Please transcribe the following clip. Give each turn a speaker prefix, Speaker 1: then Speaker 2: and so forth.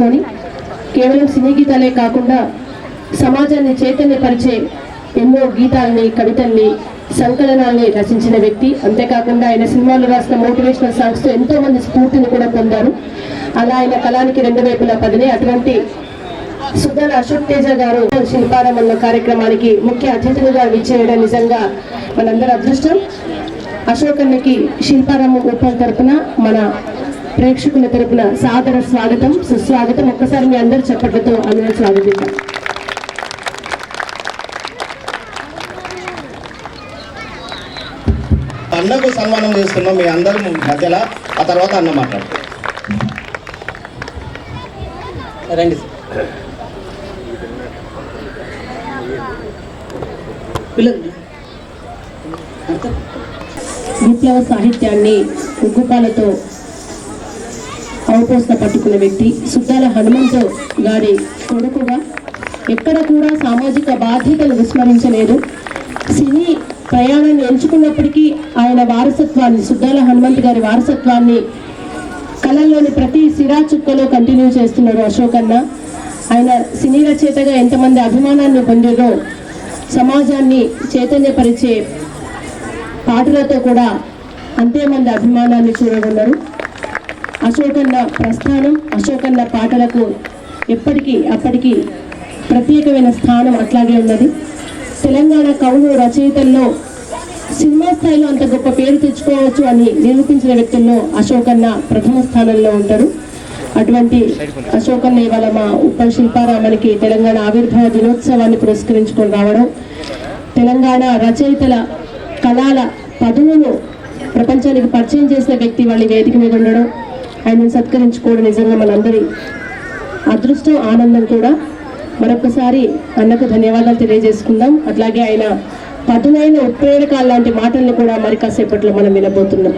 Speaker 1: కానీ కేవలం సినీ గీతాలే కాకుండా సమాజాన్ని చైతన్యపరిచే ఎన్నో గీతాల్ని కవితల్ని సంకలనాల్ని రచించిన వ్యక్తి. అంతేకాకుండా ఆయన సినిమాలు రాసిన మోటివేషనల్ సాంగ్స్తో ఎంతో మంది స్ఫూర్తిని కూడా పొందారు. అలా ఆయన కళానికి రెండు వైపులా పదిలే. అటువంటి సుద్దల అశోక్ తేజ గారు శిల్పారామన్న కార్యక్రమానికి ముఖ్య అతిథులుగా విచ్చేయడం నిజంగా మనందరి అదృష్టం. అశోక్ అన్నకి శిల్పారామం ఉప్పల్ తరఫున మన ప్రేక్షకుల తరపున సాదర స్వాగతం సుస్వాగతం. ఒక్కసారి మీ అందరి చప్పట్లతో అందరూ స్వాగతిద్దాం
Speaker 2: అన్నకు సన్మానం చేస్తున్నాం మీ అందరి మధ్యలో ఆ తర్వాత అన్న మాట్లాడు. రండి.
Speaker 1: విప్లవ సాహిత్యాన్ని ఉగ్గుపాలతో అవపోస్త పట్టుకున్న వ్యక్తి సుద్దాల హనుమంతు గారి కొడుకుగా. ఎక్కడ కూడా సామాజిక బాధ్యతలు విస్మరించలేదు. సినీ ప్రయాణాన్ని ఎంచుకున్నప్పటికీ ఆయన వారసత్వాన్ని సుద్దాల హనుమంత్ గారి వారసత్వాన్ని కళల్లోని ప్రతి సిరా చుక్కలో కంటిన్యూ చేస్తున్నారు అశోక్ అన్న. ఆయన సినీ రచయితగా ఎంతమంది అభిమానాన్ని పొందేదో సమాజాన్ని చైతన్యపరిచే పాటలతో కూడా అంతే మంది అభిమానాన్ని చూడగలరు అశోకన్న ప్రస్థానం అశోకన్న పాటలకు ఎప్పటికీ అప్పటికీ ప్రత్యేకమైన స్థానం అట్లాగే ఉన్నది. తెలంగాణ కవులు రచయితల్లో సినిమా స్థాయిలో అంత గొప్ప పేరు తెచ్చుకోవచ్చు అని నిరూపించిన వ్యక్తుల్లో అశోకన్న ప్రథమ స్థానంలో ఉంటారు. అటువంటి అశోకన్న ఇవాళ మా ఉప శిల్పారామానికి తెలంగాణ ఆవిర్భావ దినోత్సవాన్ని పురస్కరించుకొని రావడం తెలంగాణ రచయితల కళాల పదువును ప్రపంచానికి పరిచయం చేసిన వ్యక్తి వాళ్ళ వేదిక మీద ఉండడం ఆయనను సత్కరించుకోవడం నిజంగా మనందరి అదృష్టం ఆనందం కూడా. మరొకసారి అన్నకు ధన్యవాదాలు తెలియజేసుకుందాం. అట్లాగే ఆయన పదునైన ఉత్ప్రేరకాలు లాంటి మాటలను కూడా మరి కాసేపట్లో మనం వినబోతున్నాం.